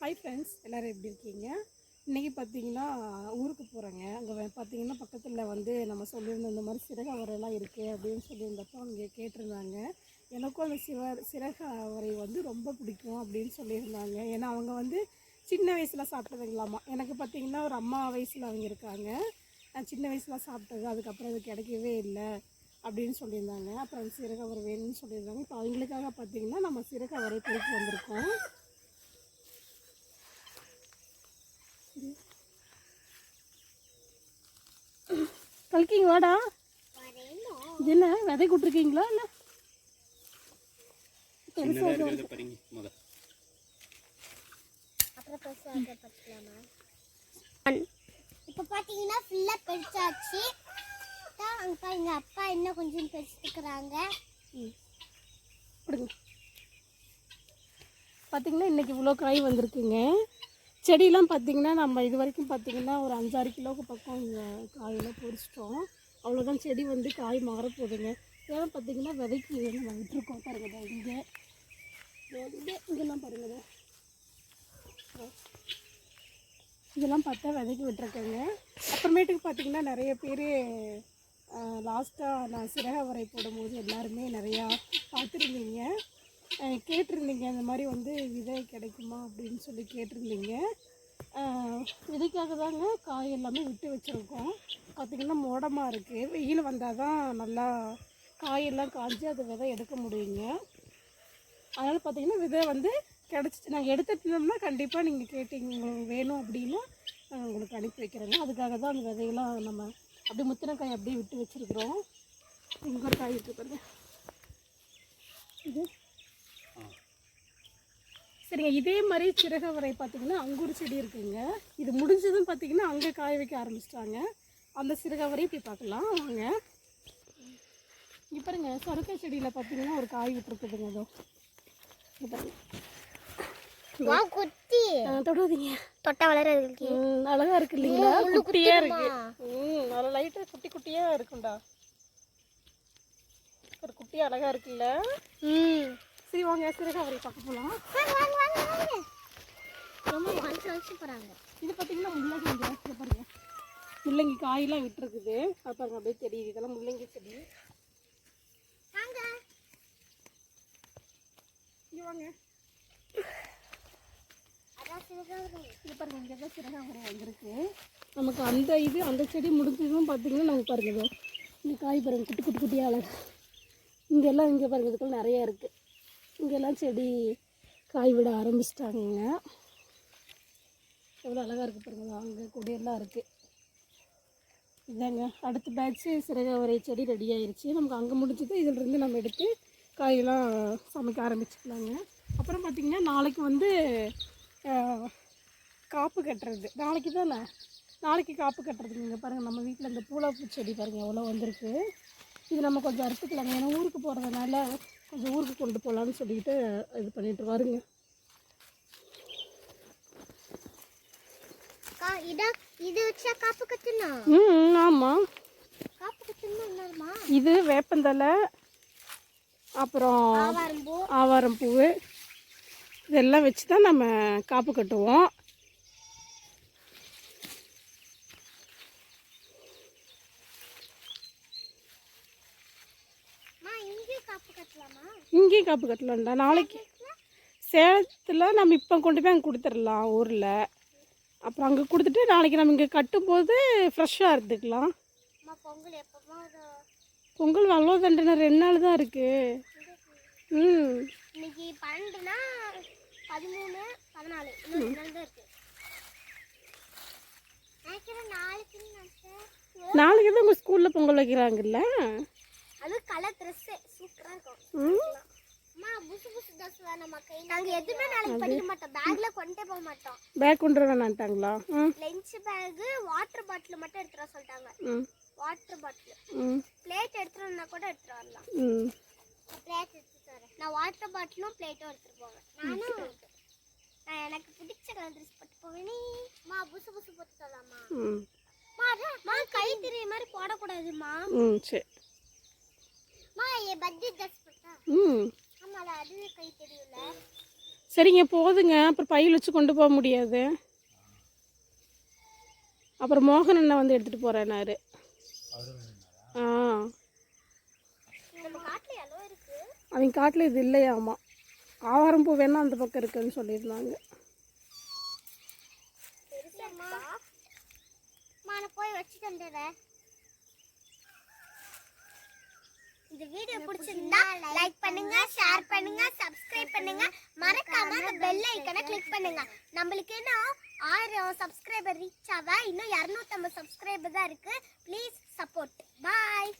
Hi friends எல்லோரும் எப்படி இருக்கீங்க? இன்றைக்கி பார்த்தீங்கன்னா ஊருக்கு போகிறேங்க அங்கே பார்த்தீங்கன்னா பக்கத்தில் வந்து நம்ம சொல்லியிருந்த இந்த மாதிரி சிறக அவரைலாம் இருக்குது அப்படின்னு சொல்லியிருந்தப்போ அங்கே கேட்டிருந்தாங்க. எனக்கும் அந்த சிவர் சிறக அவரை வந்து ரொம்ப பிடிக்கும் அப்படின்னு சொல்லியிருந்தாங்க. ஏன்னா அவங்க வந்து சின்ன வயசில் சாப்பிட்டதுங்களாமா. எனக்கு பார்த்தீங்கன்னா ஒரு அம்மா வயசில் அவங்க இருக்காங்க. நான் சின்ன வயசில் சாப்பிட்டது அதுக்கப்புறம் அது கிடைக்கவே இல்லை அப்படின்னு சொல்லியிருந்தாங்க. அப்புறம் சிறக அவரை வேணும்னு சொல்லியிருந்தாங்க. இப்போ அவங்களுக்காக பார்த்தீங்கன்னா நம்ம சிறகவரை அவரை வந்திருக்கோம். கல்கிங்க வாடா இது என்ன? விதை கொடுத்துருக்கீங்களா முத. இப்போ பார்த்தீங்கன்னா ஃபுல்லாக பெருசாச்சு. தான் அங்கே பாருங்க அப்பா இன்னும் கொஞ்சம் பெருசுக்கிறாங்க கொடுங்க. பார்த்தீங்கன்னா இன்றைக்கி இவ்வளோ காய் வந்திருக்குங்க. செடியெலாம் பார்த்திங்கன்னா நம்ம இது வரைக்கும் பார்த்தீங்கன்னா ஒரு அஞ்சாறு கிலோவுக்கு பக்கம் இங்கே காயெல்லாம் பொறிச்சிட்டோம் அவ்வளோதான் செடி வந்து காய் மாறப்போகுதுங்க ஏன்னா பார்த்தீங்கன்னா விதைக்கு நம்ம விட்டுருக்கோம் பாருங்க. இங்கே. இங்கே. இதெல்லாம் பாருங்கதா இதெல்லாம் பார்த்தா விதைக்கு விட்டுருக்கேங்க. அப்புறமேட்டுக்கு பார்த்தீங்கன்னா நிறைய பேர் லாஸ்ட்டாக நான் சிறக வரை போடும்போது எல்லாருமே நிறையா பார்த்துருந்தீங்க. கேட்டிருந்தீங்க இந்த மாதிரி வந்து விதை கிடைக்குமா அப்படின்னு சொல்லி கேட்டிருந்தீங்க. விதைக்காக தாங்க காய் எல்லாமே விட்டு வச்சுருக்கோம். பார்த்திங்கன்னா மோடமாக இருக்குது வெயில் வந்தால் தான் நல்லா காயெல்லாம் காய்ஞ்சி அது விதை எடுக்க முடியுங்க. அதனால் பார்த்தீங்கன்னா விதை வந்து கிடச்சிச்சு. நாங்கள் எடுத்துட்டோம்னா கண்டிப்பாக நீங்கள் கேட்டீங்க உங்களுக்கு வேணும் அப்படின்னா நாங்கள் உங்களுக்கு அனுப்பி வைக்கிறோங்க. அதுக்காக தான் அந்த விதையெல்லாம் நம்ம அப்படியே முத்தின காய் அப்படியே விட்டு வச்சுருக்குறோம். இங்கே காய் இருக்குது இது சரிங்க இதே மாதிரி சிறகவரை பார்த்தீங்கன்னா அங்கூர் செடி இருக்குங்க. இது முடிஞ்சதும் பார்த்தீங்கன்னா அங்கே காய வைக்க ஆரம்பிச்சிட்டாங்க. அந்த சிறகவரையும் போய் பார்க்கலாம் வாங்க. இங்கே பாருங்க சொரக்கை செடியில் பார்த்தீங்கன்னா ஒரு காய் விட்டுருக்குதுங்க அதோ ஆ, தொடாதீங்க. தொட்டா அழகா இருக்கு இல்லைங்களா? குட்டியா இருக்கு. ம் நல்ல லைட்டா குட்டி குட்டியா இருக்கும்டா. ஒரு குட்டி அழகா இருக்குல்ல? ம். சரி வாங்க சிறகவரை பார்க்க போகலாம் ரொம்ப மனசு வச்சு போகிறாங்க இது பார்த்தீங்கன்னா முள்ளங்கி இங்க பாருங்க. முள்ளங்கி காயெல்லாம் விட்டுருக்குது. அது பாருங்க அப்படியே தெரியுது. இதெல்லாம் முள்ளங்கி செடி. இங்கே வாங்க. இது பாருங்க இங்கே தான் சிறகாவரை வந்திருக்கு. நமக்கு அந்த இது அந்த செடி முடிஞ்சதும் பார்த்தீங்கன்னா நமக்கு பாருங்க இந்த காய் பாருங்க குட்டி குட்டி குட்டியாக அழகு. இங்கெல்லாம் இங்கே பாருங்க இதுக்குள்ள நிறைய இருக்குது இங்கெல்லாம் செடி காய் விட ஆரம்பிச்சிட்டாங்க எவ்வளோ அழகாக இருக்குது பாருங்கள் அங்கே கொடியெல்லாம் இருக்குது இதாங்க. அடுத்த பேட்ச்சு சிறகாவரை செடி ரெடி ஆயிடுச்சு நமக்கு அங்கே முடிஞ்சது இதிலிருந்து நம்ம எடுத்து காயெல்லாம் சமைக்க ஆரம்பிச்சுக்கலாங்க. அப்புறம் பார்த்திங்கன்னா நாளைக்கு வந்து காப்பு கட்டுறது. நாளைக்கு தானே? நாளைக்கு காப்பு கட்டுறதுங்க. இங்கே பாருங்கள் நம்ம வீட்டில் இந்த பூலாப்பூ செடி பாருங்கள் எவ்வளோ வந்திருக்கு. இது நம்ம கொஞ்சம் அறுத்துக்கலாங்க. ஏன்னா ஊருக்கு போகிறதுனால கொஞ்சம் ஊருக்கு கொண்டு போகலான்னு சொல்லிட்டு இது பண்ணிட்டு வருங்க. கா இதா இது வச்சா காப்பு கட்டணும் ம் ஆமாம் இது வேப்பந்தலை அப்புறம் ஆவாரம் பூ. இதெல்லாம் வச்சு தான் நம்ம காப்பு கட்டுவோம் அம்மா இங்கேயும் காப்பு கட்டலாம்டா. நாளைக்கு சேலத்தில் நம்ம இப்போ கொண்டு போய் அங்கே கொடுத்துடலாம் ஊரில். அப்புறம் அங்கே கொடுத்துட்டு நாளைக்கு நம்ம இங்கே கட்டும்போது ஃப்ரெஷ்ஷாக இருந்துக்கலாம். பொங்கல் பொங்கல் அவ்வளோதாண்டா ரெண்டு நாள் தான் இருக்குது ம். இன்னைக்கு பன்னெண்டுனா பதிமூணு பதினாலு. நாளைக்கு தான் உங்கள் ஸ்கூலில் பொங்கல் வைக்கிறாங்கல்ல? அது கலர் ட்ரெஸ்ஸு சூப்பராக இருக்கும். அம்மா புசு புசு ட்ரெஸ் வேணாம்மா கை நாங்கள் எதுவுமே நாளைக்கு படிக்க மாட்டோம். பேக்கில் கொண்டே போக மாட்டோம். பேக் கொண்டு ம். லஞ்ச் பேகு வாட்டர் பாட்டில் மட்டும் வர சொல்லிட்டாங்க. வாட்டர் பாட்டில் பிளேட் வந்தா கூட எடுத்துகிட்டு வரலாம். பிளேட் எடுத்துட்டு வரேன். நான் வாட்டர் பாட்டிலும் பிளேட்டும் எடுத்துகிட்டு போவேன். நானும் நான் எனக்கு பிடிச்ச கலர் ட்ரெஸ் போட்டு போவேன். மா புசு புசு போட்டு சொல்லலாமா மா. கை தெரிய மாதிரி போடக்கூடாதுமா ம் சரி மா என் பர்த்டே ட்ரெஸ் போட்டா ம் ஆமால அது கை சரிங்க போதுங்க. அப்புறம் பையில் வச்சு கொண்டு போக முடியாது. அப்புறம் மோகன் அண்ணன் வந்து எடுத்துகிட்டு போகிறேன்னாரு ஆ. அவங்க காட்டில் இது இல்லையாமா ஆவாரம் பூ வேணா அந்த பக்கம் இருக்குன்னு சொல்லியிருந்தாங்க. போய் வச்சுட்டு வந்துடுறேன் இந்த வீடியோ பிடிச்சிருந்தா லைக் பண்ணுங்க ஷேர் பண்ணுங்க சப்ஸ்கிரைப் பண்ணுங்க. மறக்காம அந்த பெல் ஐக்கனை கிளிக் பண்ணுங்க. நம்மளுக்கு இன்னும் ஆயிரம் சப்ஸ்கிரைபர் ரீச் ஆக இன்னும் இரநூத்தம்பது சப்ஸ்கிரைபர் தான் இருக்கு. Please support bye